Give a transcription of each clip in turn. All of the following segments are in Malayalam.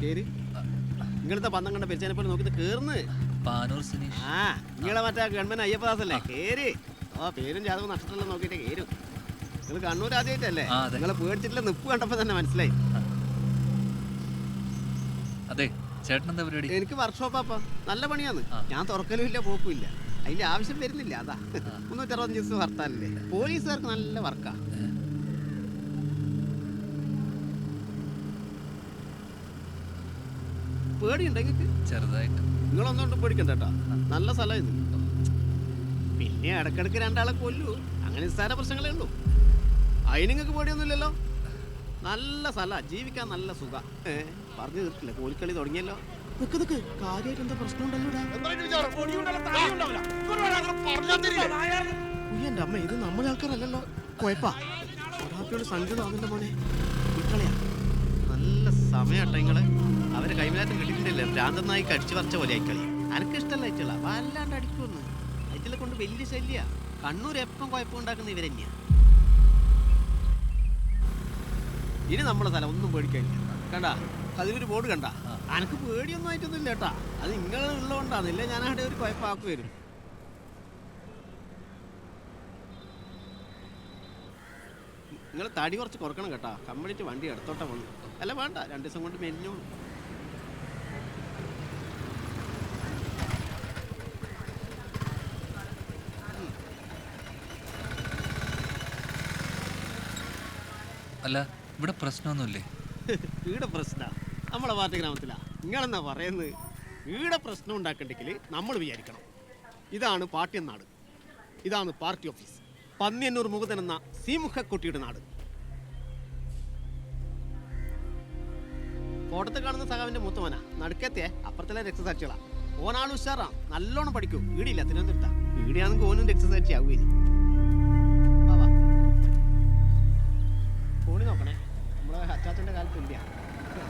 കേറി. ഇങ്ങനത്തെ പന്തം കണ്ട പെരിച്ചാനെ പോലെ നോക്കിട്ട് കേറുന്നത് പാനൂർ സുനീഷ്. ആ നിങ്ങളെ മറ്റേ ഗവൺമെന്റ് അയ്യപ്പദാസല്ലേ? കേറി. ഓ പേരും ജാതകം നഷ്ടത്തിലും നോക്കിയിട്ട് കേരും നിങ്ങൾ കണ്ണൂർ ആദ്യമായിട്ടല്ലേ ആ. നിങ്ങളെ പേടിച്ചിട്ടില്ല നിപ്പ് കണ്ടപ്പോ തന്നെ മനസ്സിലായി. അതെ ചേട്ടൻ എന്താ പരിപാടി? എനിക്ക് വർക്ക്ഷോപ്പാ നല്ല പണിയാന്ന് ഞാൻ തുറക്കലും ഇല്ല പോക്കും ഇല്ല. അതിന്റെ ആവശ്യം വരുന്നില്ല അതാ. മുന്നൂറ്ററുപത്തഞ്ച് ദിവസം ഹർത്താലല്ലേ പോലീസുകാർക്ക് നല്ല വർക്കാ പേടിയുണ്ടോ നിങ്ങൾക്ക് ചെറുതായിട്ട്. നിങ്ങളൊന്നും പേടിക്കണ്ട കേട്ടോ. നല്ല സ്ഥലം ഇത്. പിന്നെ ഇടക്കിടക്ക് രണ്ടാളെ കൊല്ലൂ. അങ്ങനെ നിസ്സാര പ്രശ്നങ്ങളേ ഉള്ളൂ. അതിന് നിങ്ങൾക്ക് പേടിയൊന്നുമില്ലല്ലോ? നല്ല സ്ഥല. ജീവിക്കാൻ നല്ല സുഖ. ഏ പറഞ്ഞു തീർക്കില്ല കോലിക്കളി തുടങ്ങിയല്ലോ. നിക്ക് നിക്ക്. കാര്യമായിട്ട് എന്താ പ്രശ്നം ഉയ്യന്റെ അമ്മ ഇത് നമ്മളെ ആൾക്കാരല്ലല്ലോ. കുഴപ്പാ. ഒരാൾക്കോട് സങ്കടമാകുന്നില്ല മോനെ. വിട്ടളയാ. നല്ല സമയട്ടോ നിങ്ങൾ അവരെ കൈമലാറ്റം കിട്ടിയിട്ടില്ലേ? ഭ്രാന്തനായി കടിച്ചു പറിച്ച പോലെ അയക്കളി അനക്ക് ഇഷ്ടമല്ല അയച്ചുള്ള വല്ലാണ്ട് അടിക്കുമെന്ന് അയറ്റിലെ കൊണ്ട് വലിയ ശല്യ. കണ്ണൂർ എപ്പം കുഴപ്പമുണ്ടാക്കുന്ന ഇവരെന്നെയാ ഇനി നമ്മളെ സ്ഥലം ഒന്നും പേടിക്കാനില്ല. കണ്ട? അതിലൊരു ബോർഡ് കണ്ട. അനക്ക് പേടിയൊന്നും ആയിട്ടൊന്നും ഇല്ല കേട്ടാ. അത് നിങ്ങൾ ഉള്ളതുകൊണ്ടാണ് ഇല്ലേ ഞാൻ അവിടെ ഒരു കുഴപ്പമാക്കി വരും. നിങ്ങൾ തടി കുറച്ച് കുറക്കണം കേട്ടാ. കമ്പ്ലീറ്റ് വണ്ടി എടുത്തോട്ടെ വന്നു അല്ല വേണ്ട. രണ്ട് ദിവസം കൊണ്ട് മെലിഞ്ഞു അല്ല ഇവിടെ പ്രശ്നമൊന്നുമില്ലേ? ഇവിടെ പ്രശ്ന. നമ്മളെ പാർട്ടി ഗ്രാമത്തിലാ. നിങ്ങളെന്നാ പറയുന്നത് ഇവിടെ പ്രശ്നം ഉണ്ടാക്കണ്ടെങ്കിൽ നമ്മൾ വിചാരിക്കണം. ഇതാണ് പാർട്ടി നാട്. ഇതാണ് പാർട്ടി ഓഫീസ്. പന്നിയന്നൂർ മുകുതൻ എന്ന സിമുഖക്കുട്ടിയുടെ നാട്. ഫോട്ടത്തിൽ കാണുന്ന സഖാവിന്റെ മൂത്തമന. നടുക്കത്തെ അപ്പുറത്തിലെ രക്തസാക്ഷികളാ. ഓനാൾ ഉഷാറാ. നല്ലോണം പഠിക്കൂ. വീടില്ല തിരുവനന്തപുരത്താ. ഈടിയാണെങ്കിൽ ഓനും രക്തസാക്ഷി ആവുകയും ഫോണി നോക്കണേ. നമ്മളെ അച്ചാച്ചന്റെ കാലത്ത് ഇല്ല ഒരു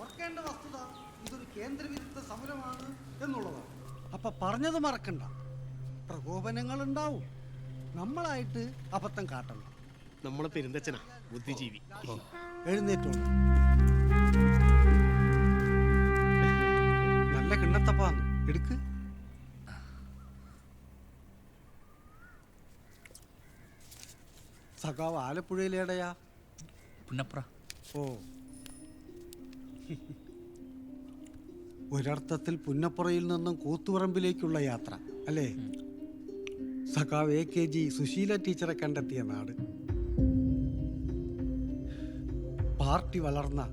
ഓർക്കേണ്ട വസ്തുത ഇതൊരു കേന്ദ്രവിരുദ്ധ സമരമാണ് എന്നുള്ളതാണ്. അപ്പൊ പറഞ്ഞത് മറക്കണ്ട. പ്രകോപനങ്ങൾ ഉണ്ടാവും നമ്മളായിട്ട് അബദ്ധം കാട്ടണ്ട. നമ്മളെ പെരുന്തച്ഛനാ ബുദ്ധിജീവി. എഴുന്നേറ്റോ. നല്ല കിണ്ണത്തപ്പാന്ന്. എടുക്ക്. സഖാവ് ആലപ്പുഴയിലേടയാ പുന്നപ്ര. ഓ. ഒരർത്ഥത്തിൽ പുന്നപ്പുറയിൽ നിന്നും കൂത്തുപറമ്പിലേക്കുള്ള യാത്ര അല്ലേ? സഖാവ് എ കെ ജി സുശീല ടീച്ചറെ കണ്ടെത്തിയ നാട്. പാർട്ടി വളർന്ന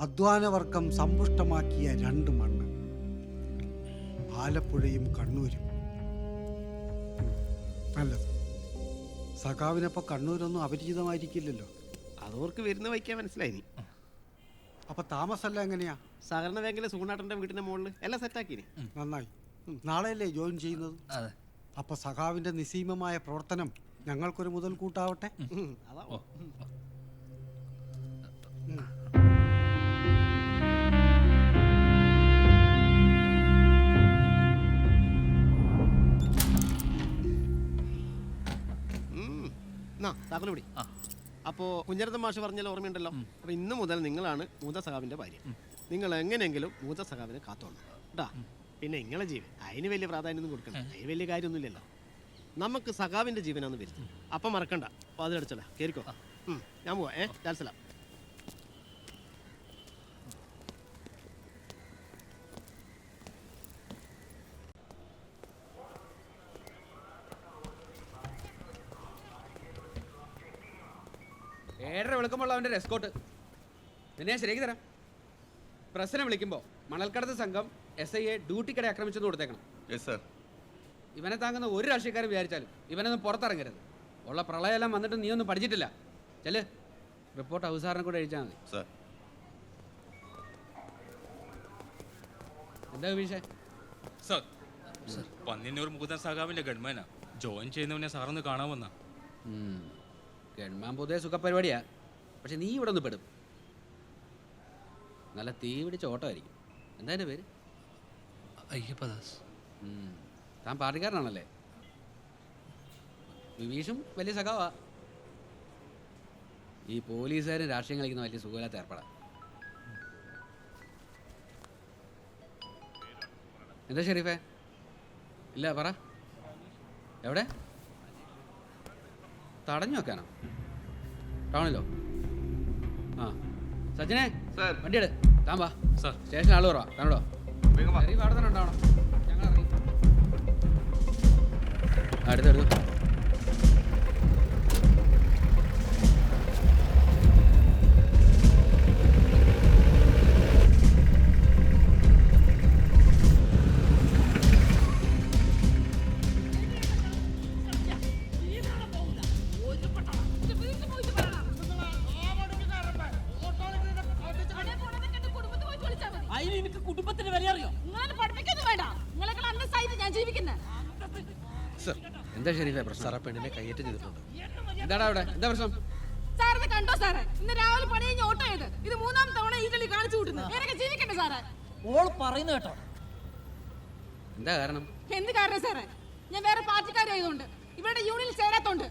അധ്വാനവർഗം സമ്പുഷ്ടമാക്കിയ രണ്ട് മണ്ണ്. ആലപ്പുഴയും കണ്ണൂരും. നല്ലത്. സഖാവിനപ്പോ കണ്ണൂരൊന്നും അപരിചിതമായിരിക്കില്ലല്ലോ. അതോർക്ക് വരുന്ന വയ്ക്കാൻ മനസ്സിലായി നീ അപ്പൊ താമസമല്ല എങ്ങനെയാ? സഹകരണ ബാങ്കിലെ സുഗുണാട്ടന്റെ വീടിന്റെ മുകളിൽ എല്ലാം സെറ്റാക്കിനി നന്നായി. നാളെയല്ലേ ജോയിൻ ചെയ്യുന്നത്? അതെ. അപ്പൊ സഖാവിന്റെ നിസീമമായ പ്രവർത്തനം ഞങ്ങൾക്കൊരു മുതൽ മുതൽക്കൂട്ടാവട്ടെ അതാ. താക്കോൽ പിടി അപ്പോ കുഞ്ഞരത്തൻ മാഷ് പറഞ്ഞാൽ ഓർമ്മയുണ്ടല്ലോ? അപ്പൊ ഇന്ന് മുതൽ നിങ്ങളാണ് മൂത്ത സഖാവിന്റെ ഭാര്യ. നിങ്ങൾ എങ്ങനെയെങ്കിലും മൂത്ത സഖാവിനെ കാത്തോണം കേട്ടാ പിന്നെ നിങ്ങളെ ജീവൻ അതിന് വലിയ പ്രാധാന്യം ഒന്നും കൊടുക്കണം അതിന് വലിയ കാര്യമൊന്നുമില്ലല്ലോ. നമുക്ക് സഖാവിന്റെ ജീവനാണ് വരുന്നത് അപ്പം മറക്കണ്ട. അപ്പൊ അത് കേരിക്കോ ഞാൻ പോവാ. ഏ? ജാൽസലാം ഏഴര വിളിക്കുമ്പോൾ അവന്റെ റെസ്കോട്ട് നിന്നെ ഞാൻ ശരിയാക്കി തരാം. പ്രശ്നം വിളിക്കുമ്പോൾ മണൽക്കടത്ത് സംഘം എസ് ഐ എ ഡ്യൂട്ടി കടയെ ആക്രമിച്ചെന്ന് കൊടുത്തേക്കണം. യെസ് സർ ഇവനെ താങ്ങുന്ന ഒരു രാഷ്ട്രീയക്കാരും വിചാരിച്ചാലും ഇവനൊന്നും പുറത്തിറങ്ങരുത്. ഉള്ള പ്രളയമെല്ലാം വന്നിട്ട് നീ ഒന്നും പഠിച്ചിട്ടില്ല. ചെൽ റിപ്പോർട്ട് ഔസാറിനെ കൂടെ എഴുതിച്ചാൽ മതി. സർ എന്താ വിഷയ സാർ പന്നിന്നൂർ മുകുന്ദൻ ഗൺമാനാ ജോയിൻ ചെയ്യുന്നവനെ സാറൊന്ന് കാണാൻ വന്ന. ഗൺമാൻ പൊതുവെ സുഖപരിപാടിയാ. പക്ഷെ നീ ഇവിടെ ഒന്ന് പെടും. നല്ല തീ പിടിച്ച ഓട്ടമായിരിക്കും എന്താ എന്റെ പേര്? അയ്യപ്പദാസ്. ഉം. താൻ പാർട്ടിക്കാരനാണല്ലേ? വിവീഷും വലിയ സഖാവാ. ഈ പോലീസുകാരും രാഷ്ട്രീയം കളിക്കുന്ന വലിയ സുഖമില്ലാത്ത ഏർപ്പെടാം. എന്താ ഷെരീഫേ? ഇല്ല പറ. എവിടെ? തടഞ്ഞു വെക്കാനോ? ടൗണിലോ? ആ. സജ്ജനെ വണ്ടി എടു. താൻ വാ. സാർ. സ്റ്റേഷൻ ആൾ കുറവാ. താനോടോ? ഷെരീഫ് അവിടെ തന്നെ ഉണ്ടാവണം. ഞങ്ങൾ ഇറങ്ങി ആ, എന്താ ഷെരീഫെ പ്രശ്നം? സാറാ പെണ്ണിനെ കയ്യേറ്റം ചെയ്തിട്ടുണ്ട്. എന്താടാ അവിടെ? എന്താ പ്രശ്നം? ഇത് കണ്ടോ സാറേ? ഇന്ന് രാവിലെ പണി കഴിഞ്ഞ് ഓട്ടം ചെയ്ത് ഇത് മൂന്നാം തവണ ഈ കളി കാണിച്ചു കൂട്ടുന്നു. എനിക്ക് ജീവിക്കണ്ടേ സാറേ? ഓൾ പറയുന്ന കേട്ടോ. എന്താ കാരണം? എന്ത് കാരണം സാറേ? ഞാൻ വേറെ പാർട്ടിക്കാരായതുകൊണ്ട് ഇവരുടെ യൂണിയനിൽ ചേരാത്തോണ്ട്.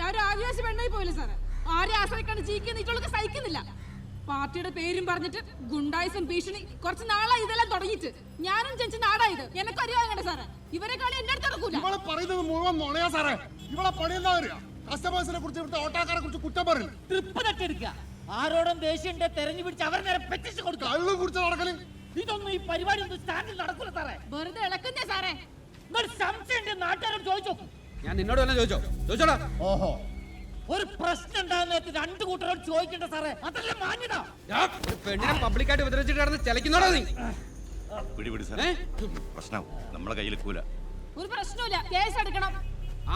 ഞാൻ ഒരു ആദിവാസി പെണ്ണായി പോയില്ല സാറേ. ആരെ ആശ്രയിക്കാണ്ട് ജീവിക്കുന്ന സഹിക്കുന്നില്ല. പാർട്ടിയുടെ പേരും പറഞ്ഞിട്ട് ഗുണ്ടായിസം ഭീഷണി കുറച്ച് നാളായി ഇതെല്ലാം തുടങ്ങിയിട്ട്. ഞാനും ജനിച്ച നാടായത് എനക്ക് അറിയാൻ സാറേ. ഇവരെ കളി എന്റെ അടുത്ത് നടക്കൂല. ഇവളെ പറയുന്നത് മുഴുവൻ നുണയാ സാറേ. ഇവളെ പണി എന്താ അറിയാം കസ്റ്റമേഴ്സിനെ കുറിച്ച് ഇവിടുത്തെ ഓട്ടോക്കാരെ കുറിച്ച് കുറ്റം പറയും ട്രിപ്പ് തട്ടെടുക്കുക ആരോടും ദേഷ്യണ്ട് തെരഞ്ഞു പിടിച്ച് അവർ നേരെ പെറ്റിച്ച് കൊടുക്കുക. അള്ളു കുടിച്ച് നടക്കൽ. ഇതൊന്നും ഈ പരിപാടി ഒന്നും സ്റ്റാൻഡിൽ നടക്കൂല സാറേ. വെറുതെ ഇളക്കുന്നേ സാറേ. നിങ്ങൾ സംശയം നാട്ടുകാരോട് ചോദിച്ചോ ഞാൻ നിന്നോട് തന്നെ ചോദിച്ചോ? ചോദിച്ചോടാ. ഓഹോ. ഒരു പ്രശ്നം ഉണ്ടാകുന്ന രണ്ടു കൂട്ടരോട് ചോദിക്കണ്ട സാറേ. അതല്ല മാന്യത. പെണ്ണിനെ പബ്ലിക്കായിട്ട് ഉപദ്രവിച്ചിട്ട് കിടന്ന് ചലക്കുന്നോടാ നീ? പിടി പിടി സാർ ഏ? പ്രശ്നം നമ്മളെ കയ്യിൽ കൂല ഒരു പ്രശ്നമില്ല കേസ് എടുക്കണം.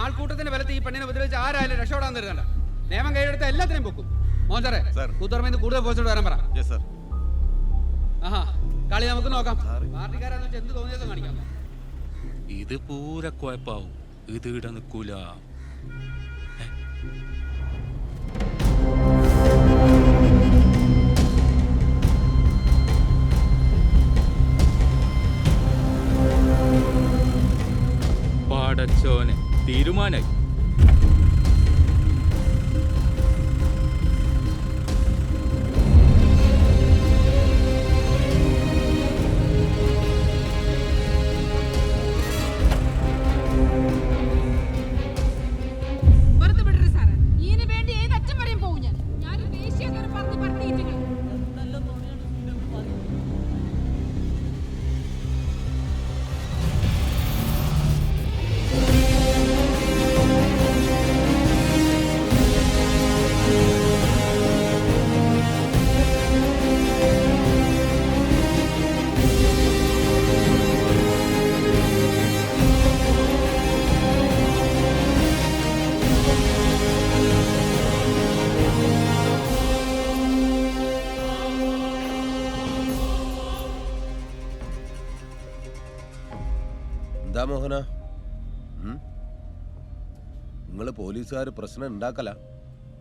ആൾക്കൂട്ടത്തിന്റെ ബലത്തിൽ ഈ പെണ്ണിനെ ഉപദ്രവിച്ച് ആരായാലും രക്ഷപ്പെടാൻ തരുന്നുണ്ട് നിയമം കൈയെടുത്ത എല്ലാത്തിനെയും പൊക്കും. മോൻ സാറേ സാർ. കൂത്തുറമേന്ന് കൂടുതൽ പോസ്റ്റോട് വരാൻ പറ. യെസ് സർ ആഹാ കളി നമുക്ക് നോക്കാം. പാർട്ടിക്കാരാന്ന് വെച്ചാൽ എന്ത് തോന്നിയതും കാണിക്കാം. ഇത് പൂര കുഴപ്പാവും. ഇത് ഇട നിൽക്കൂല. പാടച്ചോനെ തീരുമാനായി. മോഹന. നിങ്ങൾ പോലീസുകാർ പ്രശ്നം ഉണ്ടാക്കല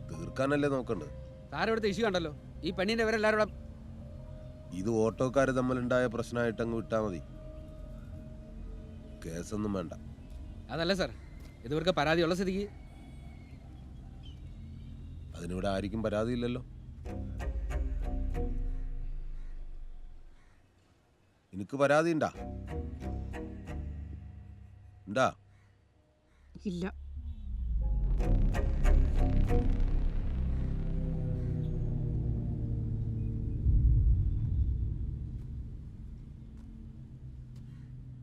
തീർക്കാനല്ലേ നോക്കണ്ടത് സാറ് ഇവിടുത്തെ ഇഷ്യൂ കണ്ടല്ലോ? ഈ പെണ്ണിന്റെ ഇവരെല്ലാവരും ഇത് ഓട്ടോക്കാർ തമ്മിലുണ്ടായ പ്രശ്നമായിട്ട് അങ്ങ് വിട്ടാ മതി. കേസൊന്നും വേണ്ട. അതല്ല സാർ. ഇതുവർക്ക് പരാതിയുള്ള സ്ഥിതിക്ക് അതിനിവിടെ ആർക്കും പരാതിയില്ലല്ലോ. എനിക്ക് പരാതി ഉണ്ടാ ഉണ്ടാ? ഇല്ല.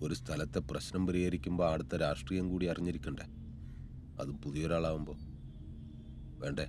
ഒരു സ്ഥലത്തെ പ്രശ്നം പരിഹരിക്കുമ്പോൾ അടുത്ത രാഷ്ട്രീയം കൂടി അറിഞ്ഞിരിക്കണ്ടേ? അതും പുതിയൊരാളാവുമ്പോൾ വേണ്ടേ?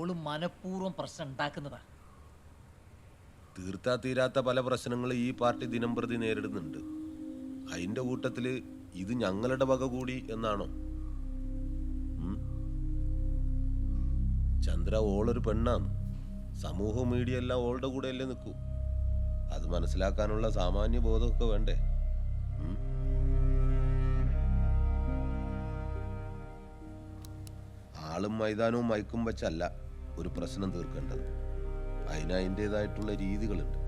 ഓൾ മനഃപൂർവം പ്രശ്നം ഉണ്ടാക്കുന്നതാ. തീർത്താ തീരാത്ത പല പ്രശ്നങ്ങൾ ഈ പാർട്ടി ദിനം പ്രതി നേരിടുന്നുണ്ട്. അതിന്റെ കൂട്ടത്തിൽ ഇത് ഞങ്ങളുടെ വക കൂടി എന്നാണോ? ചന്ദ്ര ഓളൊരു പെണ്ണാണ്. സമൂഹ മീഡിയ എല്ലാം ഓളുടെ കൂടെ അല്ലേ നിൽക്കൂ അത് മനസ്സിലാക്കാനുള്ള സാമാന്യ ബോധമൊക്കെ വേണ്ടേ? ആളും മൈതാനവും മയക്കും വെച്ചല്ല. ഒരു പ്രശ്നം തീർക്കേണ്ടത്. അതിന് അതിന്റെതായിട്ടുള്ള രീതികളുണ്ട്.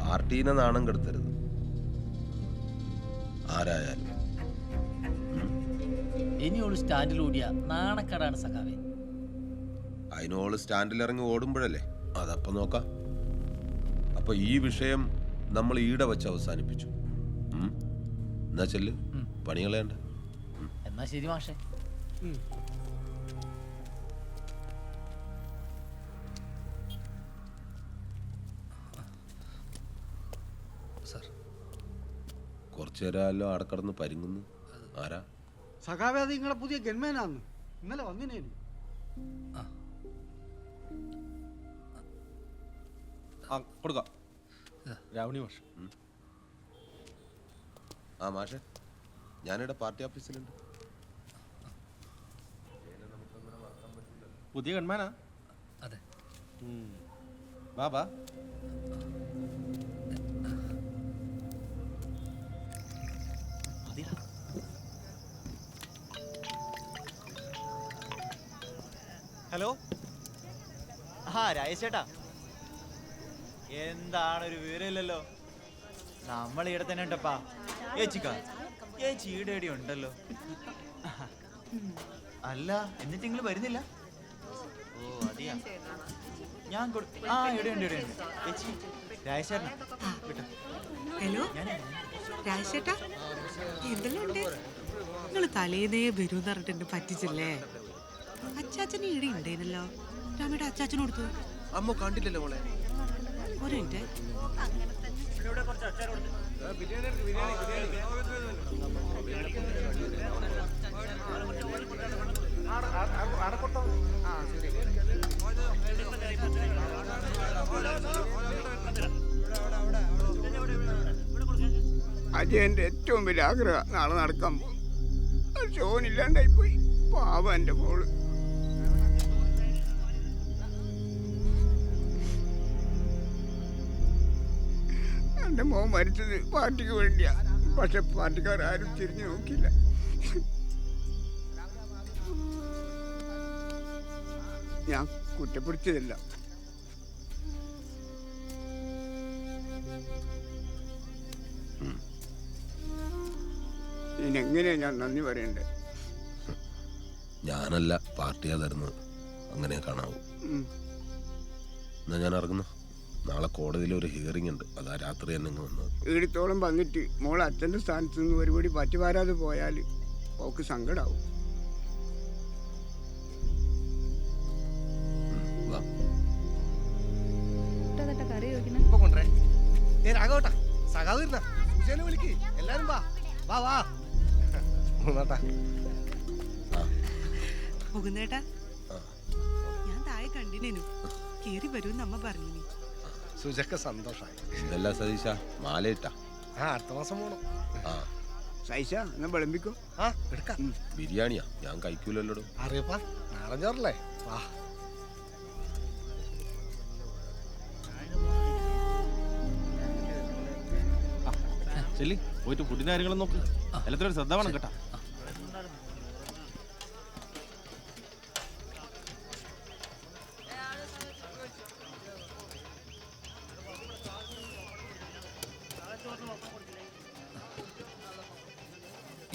പാർട്ടീനെ നാണം കെടുത്തരുത്. ആരായാലും. ഇനി ഓൾ സ്റ്റാൻഡിലൂടിയ നാണക്കേടാണ് സഖാവേ. അതിനോൾ സ്റ്റാൻഡിലിറങ്ങി ഓടുമ്പോഴല്ലേ? അതപ്പം നോക്കാം. അപ്പൊ ഈ വിഷയം നമ്മൾ ഈടെ വെച്ച് അവസാനിപ്പിച്ചു? എന്നാ ചെല്ല്. പണികളേണ്ട എന്നാ ശരി മാഷേ സാർ. കുറച്ചു നേരമല്ലോ അവിടെ കിടന്ന് പരിങ്ങുന്നു. ആരാ? സഖാവേ അത് നിങ്ങളെ പുതിയ ഗൺമാനാന്ന്. ഇന്നലെ വന്നിനേനു കൊടുക്കാം. രാവണി മാഷ്. ആ മാഷെ. ഞാനിവിടെ പാർട്ടി ഓഫീസിലുണ്ട്. പുതിയ കൺമാനാ അതെ. ബാബാ ഹലോ? ആ രാജേട്ടാ എന്താണ് ഒരു വിവരമില്ലല്ലോ. നമ്മൾ ഇവിടെ തന്നെ ഉണ്ടപ്പാ. ഏച്ചിക്ക? ഏച്ചി ഈടെ ഉണ്ടല്ലോ. അല്ല എന്നിട്ട് നിങ്ങൾ വരുന്നില്ല? ഞാൻ കൊടുത്തു ആ ഇവിടെ ഉണ്ട് ഇവിടെ ഉണ്ട്. ഏച്ചി രാജേഷ് ചേട്ടനാ വിട്ടോ. ഹലോ? ഞാൻ രാജേട്ടാ എന്തെല്ലാം ഉണ്ട്? നിങ്ങൾ തലേന്നേ വരും പറഞ്ഞിട്ട് എന്നെ പറ്റിച്ചില്ലേ? അച്ചാച്ചന് ഇവിടെ ഉണ്ടേനല്ലോ. രാമയുടെ അച്ചാച്ചന് കൊടുത്തു? അമ്മ കണ്ടില്ലല്ലോ മോളെ. ഒരു മിനിറ്റ്. അജയന്റെ ഏറ്റവും വലിയ ആഗ്രഹം നാളെ നടക്കാൻ പോകും. ഷോനില്ലാണ്ടായി പോയി. പാവം എന്റെ മോൾ. എന്റെ മോൻ മരിച്ചത് പാർട്ടിക്ക് വേണ്ടിയാ. പക്ഷെ പാർട്ടിക്കാർ ആരും തിരിഞ്ഞു നോക്കില്ല ഞാൻ കുറ്റപ്പെടുത്തിയതല്ല ഞാൻ നന്ദി പറയണ്ടേ? ഞാനല്ല പാർട്ടിയാ തരുന്നത്. അങ്ങനെ കാണാവൂ. എന്നാ ഞാൻ ഇറങ്ങുന്നു. നാളെ കോടതിയിൽ ഒരു ഹിയറിംഗ് ഉണ്ട്. അതാ രാത്രി തന്നെ ഇങ്ങ് വന്നത്. ഈടത്തോളം വന്നിട്ട് മോൾ അച്ഛന്റെ സ്ഥാനത്ത് നിന്ന് ഒരുപടി പറ്റുപാരാതെ പോയാൽ ഓക്ക് സങ്കടാവും. സുശേനെ എല്ലാരും വാ. വാ വാ. മൂന്നാട്ടാ. പോകുന്നേട്ടാ ഞാൻ താഴെ കണ്ടിനു കേറി വരും അമ്മ പറഞ്ഞു സുജക്ക സന്തോഷായി. ഇതല്ല സതീശ? മാലയിട്ടാ. ആ അടുത്ത മാസം പോണം. ആ. സൈഷ എന്നാ വിളമ്പിക്കും. ആ എടുക്കാം. ബിരിയാണിയാ? ഞാൻ കഴിക്കൂലല്ലോ അറിയപ്പാ നാളെ ചോറല്ലേ? വാ. ചെല്ലി. പോയിട്ട് ഫുഡിന്റെ കാര്യങ്ങളും നോക്ക്. എല്ലാത്തിനും ശ്രദ്ധ വേണം കേട്ടാ.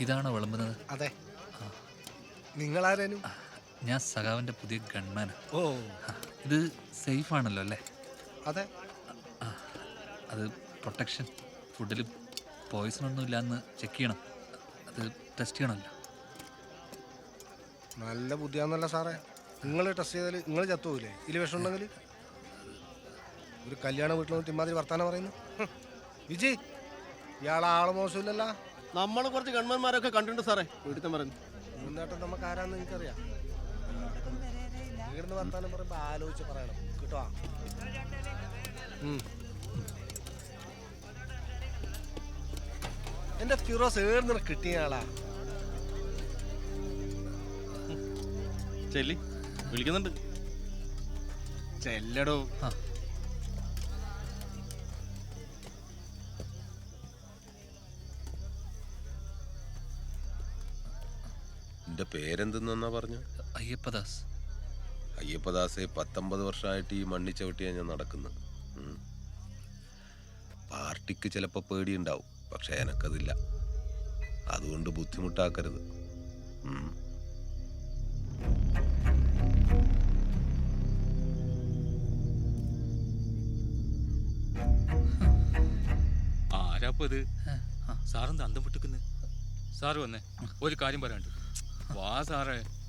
ഇതാണോ വിളമ്പുന്നത്? അതെ. നിങ്ങൾ ആരേനും ഞാൻ സഖാവിന്റെ പുതിയ ഗൺമാൻ ഓ. ഇത് സേഫ് ആണല്ലോ അല്ലേ? അതെ. അത് പ്രൊട്ടക്ഷൻ ഫുഡിൽ പോയിസൺ ഒന്നും ഇല്ലാന്ന് ചെക്ക് ചെയ്യണം. അത് ടെസ്റ്റ് ചെയ്യണമല്ലോ. നല്ല ബുദ്ധിയാന്നല്ല സാറേ. നിങ്ങൾ ടെസ്റ്റ് ചെയ്താൽ നിങ്ങൾ ചത്തുപോകില്ലേ ഇതിൽ വിഷം ഉണ്ടെങ്കിൽ ഒരു കല്യാണ വീട്ടിൽ വന്നിട്ട് ഇമാതിരി വർത്താനം പറയുന്നു. വിജി ഇയാളെ ആൾ മോശമില്ലല്ലോ. നമ്മൾ കുറച്ച് ഗൺമന്മാരൊക്കെ കണ്ടിട്ടുണ്ട് സാറേ. വീട്ടിൽ പറഞ്ഞു മുന്നേട്ടം നമുക്ക് ആരാന്ന് എനിക്കറിയാം ഇവിടുന്ന് വർത്താനം പറയുമ്പോൾ ആലോചിച്ച് പറയണം. കിട്ടുവാ എന്റെ ഫിറോസ് ഏർന്നിട കിട്ടിയ ആളാ. ചെല്ലി വിളിക്കുന്നുണ്ട്. ചെല്ലടോ. എന്റെ പേരെന്തെന്നാ പറഞ്ഞു? അയ്യപ്പദാസ്. അയ്യപ്പദാസെ പത്തൊമ്പത് വർഷമായിട്ട് ഈ മണ്ണി ചവിട്ടിയാണ് ഞാൻ നടക്കുന്നത്. പാർട്ടിക്ക് ചിലപ്പോൾ പേടിയുണ്ടാവും. പക്ഷെ എനക്കതില്ല. അതുകൊണ്ട് ബുദ്ധിമുട്ടാക്കരുത്. ഉം. ആരാപ്പോ ഇത് സാറെന്താ അന്തം വിട്ടുക്കുന്നത് സാറ് വന്നേ. ഒരു കാര്യം പറയാണ്ട് വാ സാറേ.